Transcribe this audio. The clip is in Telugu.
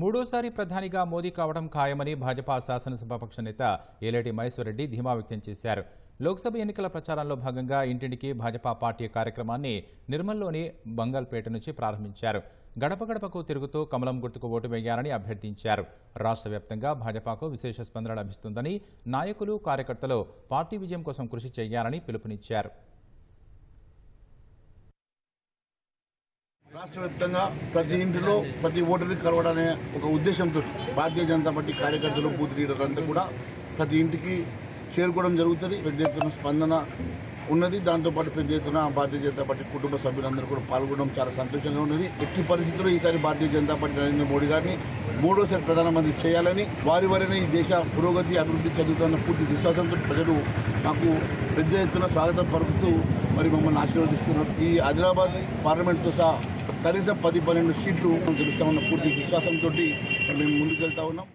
మూడోసారి ప్రధానిగా మోదీ కావడం ఖాయమని భాజపా శాసనసభాపక్ష నేత ఏలేటి మహేశ్వరరెడ్డి ధీమా వ్యక్తం చేశారు. లోక్సభ ఎన్నికల ప్రచారంలో భాగంగా ఇంటింటికి భాజపా పార్టీ కార్యక్రమాన్ని నిర్మల్లోని బంగల్పేట నుంచి ప్రారంభించారు. గడప గడపకు తిరుగుతూ కమలం గుర్తుకు ఓటు వేయాలని అభ్యర్థించారు. రాష్ట్ర వ్యాప్తంగా భాజపాకు విశేష స్పందన లభిస్తుందని నాయకులు కార్యకర్తలు పార్టీ విజయం కోసం కృషి చేయాలని పిలుపునిచ్చారు. రాష్ట్ర వ్యాప్తంగా ప్రతి ఇంటిలో ప్రతి ఓటర్ని కలవడనే ఒక ఉద్దేశంతో భారతీయ జనతా పార్టీ కార్యకర్తలు బూత్ లీడర్లు అంతా కూడా ప్రతి ఇంటికి చేరుకోవడం జరుగుతుంది. పెద్ద ఎత్తున స్పందన ఉన్నది. దాంతోపాటు పెద్ద ఎత్తున భారతీయ జనతా పార్టీ కుటుంబ సభ్యులందరూ కూడా పాల్గొనడం చాలా సంతోషంగా ఉన్నది. ఎట్టి పరిస్థితుల్లో ఈసారి భారతీయ జనతా పార్టీ నరేంద్ర మోడీ గారిని మూడోసారి ప్రధానమంత్రి చేయాలని వారి వారిని ఈ దేశ పురోగతి అభివృద్ధి చెందుతున్న పూర్తి విశ్వాసంతో ప్రజలు నాకు పెద్ద ఎత్తున స్వాగతం పలుకుతూ మరి మమ్మల్ని ఆశీర్వదిస్తున్నారు. ఈ ఆదిలాబాద్ పార్లమెంట్తో సహా కనీసం పది పన్నెండు సీట్లు గెలుస్తామన్న పూర్తి విశ్వాసంతో మేము ముందుకెళ్తా ఉన్నాం.